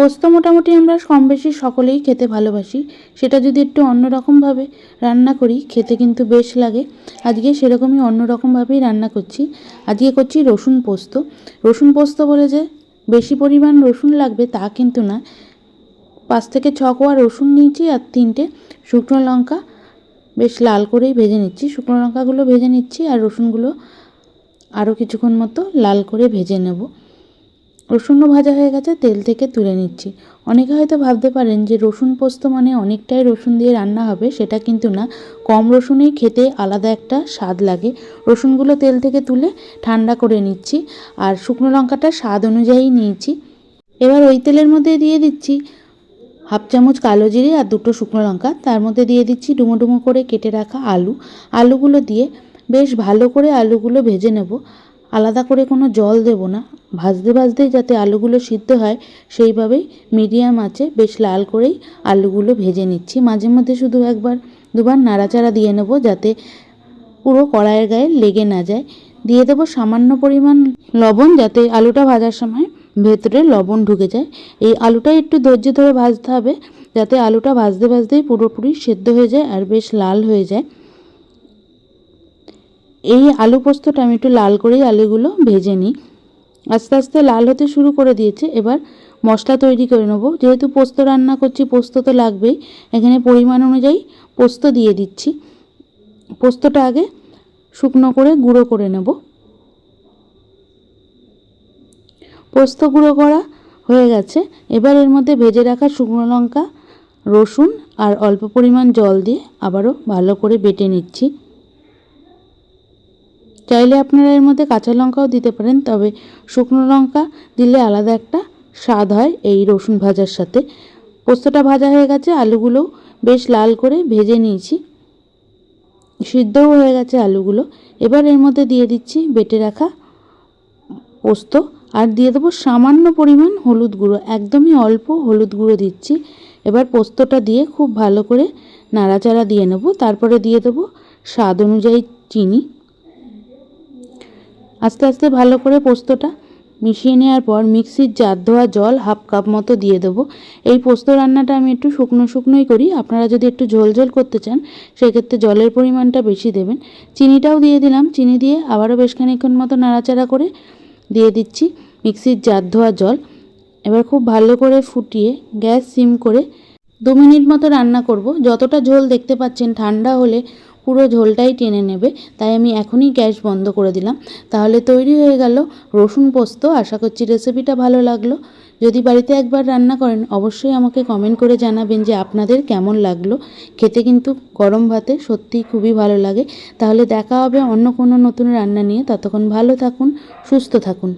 পোস্ত মোটামুটি আমরা কম বেশি সকলেই খেতে ভালোবাসি। সেটা যদি একটু অন্যরকমভাবে রান্না করি, খেতে কিন্তু বেশ লাগে। আজকে সেরকমই অন্যরকমভাবেই রান্না করছি। আজকে করছি রসুন পোস্ত। রসুন পোস্ত বলে যে বেশি পরিমাণ রসুন লাগবে তা কিন্তু না। পাঁচ থেকে ছ কোয়া রসুন নিয়েছি আর তিনটে শুকনো লঙ্কা। বেশ লাল করেই ভেজে নিচ্ছি। শুকনো লঙ্কাগুলো ভেজে নিচ্ছি আর রসুনগুলো আরও কিছুক্ষণ মতো লাল করে ভেজে নেব। রসুনও ভাজা হয়ে গেছে, তেল থেকে তুলে নিচ্ছি। অনেকে হয়তো ভাবতে পারেন যে রসুন পোস্ত মানে অনেকটাই রসুন দিয়ে রান্না হবে, সেটা কিন্তু না। কম রসুনেই খেতে আলাদা একটা স্বাদ লাগে। রসুনগুলো তেল থেকে তুলে ঠান্ডা করে নিচ্ছি, আর শুকনো লঙ্কাটা স্বাদ অনুযায়ী নিয়েছি। এবার ওই তেলের মধ্যে দিয়ে দিচ্ছি হাফ চামচ কালো জিরে আর দুটো শুকনো লঙ্কা। তার মধ্যে দিয়ে দিচ্ছি ডুমো ডুমো করে কেটে রাখা আলু। আলুগুলো দিয়ে বেশ ভালো করে আলুগুলো ভেজে নেব। আলাদা করে কোনো জল দেব না। ভাজতে ভাজতেই যাতে আলুগুলো সিদ্ধ হয়, সেইভাবেই মিডিয়াম আছে বেশ লাল করেই আলুগুলো ভেজে নিচ্ছি। মাঝে মধ্যে শুধু একবার, দুবার নাড়াচাড়া দিয়ে নেব যাতে পুরো কড়াইয়ের গায়ে লেগে না যায়। দিয়ে দেবো সামান্য পরিমাণ লবণ যাতে আলুটা ভাজার সময় ভেতরে লবণ ঢুকে যায়। এই আলুটা একটু ধৈর্য ধরে ভাজতে হবে যাতে আলুটা ভাজতে ভাজতেই পুরোপুরি সেদ্ধ হয়ে যায় আর বেশ লাল হয়ে যায়। এই আলু পোস্তটা আমি একটু লাল করেই আলুগুলো ভেজে নিই। আস্তে আস্তে লাল হতে শুরু করে দিয়েছে। এবার মশলা তৈরি করে নেব। যেহেতু পোস্ত রান্না করছি, পোস্ত তো লাগবেই। এখানে পরিমাণ অনুযায়ী পোস্ত দিয়ে দিচ্ছি। পোস্তটা আগে শুকনো করে গুঁড়ো করে নেব। পোস্ত গুঁড়ো করা হয়ে গেছে। এবার এর মধ্যে ভেজে রাখা শুকনো লঙ্কা, রসুন আর অল্প পরিমাণ জল দিয়ে আবারও ভালো করে বেটে নিচ্ছি। চাইলে আপনারা এর মধ্যে কাঁচা লঙ্কাও দিতে পারেন, তবে শুকনো লঙ্কা দিলে আলাদা একটা স্বাদ হয় এই রসুন ভাজার সাথে। পোস্তটা ভাজা হয়ে গেছে, আলুগুলো বেশ লাল করে ভেজে নিয়েছি। সিদ্ধও হয়ে গেছে আলুগুলো। এবার এর মধ্যে দিয়ে দিচ্ছি, বেটে রাখা পোস্ত। আর দিয়ে দেবো সামান্য পরিমাণ হলুদ গুঁড়ো, একদমই অল্প হলুদ গুঁড়ো দিচ্ছি। এবার পোস্তটা দিয়ে খুব ভালো করে নাড়াচাড়া দিয়ে নেব। তারপরে দিয়ে দেবো স্বাদ অনুযায়ী চিনি। আস্তে আস্তে ভালো করে পোস্তটা মিশিয়ে নেওয়ার পর মিক্সির জার ধোয়া জল হাফ কাপ মতো দিয়ে দেবো। এই পোস্ত রান্নাটা আমি একটু শুকনো শুকনোই করি। আপনারা যদি একটু ঝোল ঝোল করতে চান, সেক্ষেত্রে জলের পরিমাণটা বেশি দেবেন। চিনিটাও দিয়ে দিলাম। চিনি দিয়ে আবারও বেশ খানিক্ষণ মতো নাড়াচাড়া করে দিয়ে দিচ্ছি মিক্সির জার ধোয়া জল। এবার খুব ভালো করে ফুটিয়ে গ্যাস সিম করে দু মিনিট মতো রান্না করব। যতটা ঝোল দেখতে পাচ্ছেন ঠান্ডা হলে পুরো ঝোলটাই টেনে নেবে, তাই আমি এখনই গ্যাস বন্ধ করে দিলাম। তাহলে তৈরি হয়ে গেল রসুন পোস্ত। আশা করছি রেসিপিটা ভালো লাগল। যদি বাড়িতে একবার রান্না করেন, অবশ্যই আমাকে কমেন্ট করে জানাবেন যে আপনাদের কেমন লাগল। খেতে কিন্তু গরম ভাতে সত্যিই খুবই ভালো লাগে। তাহলে দেখা হবে অন্য কোনো নতুন রান্না নিয়ে। ততক্ষণ ভালো থাকুন, সুস্থ থাকুন।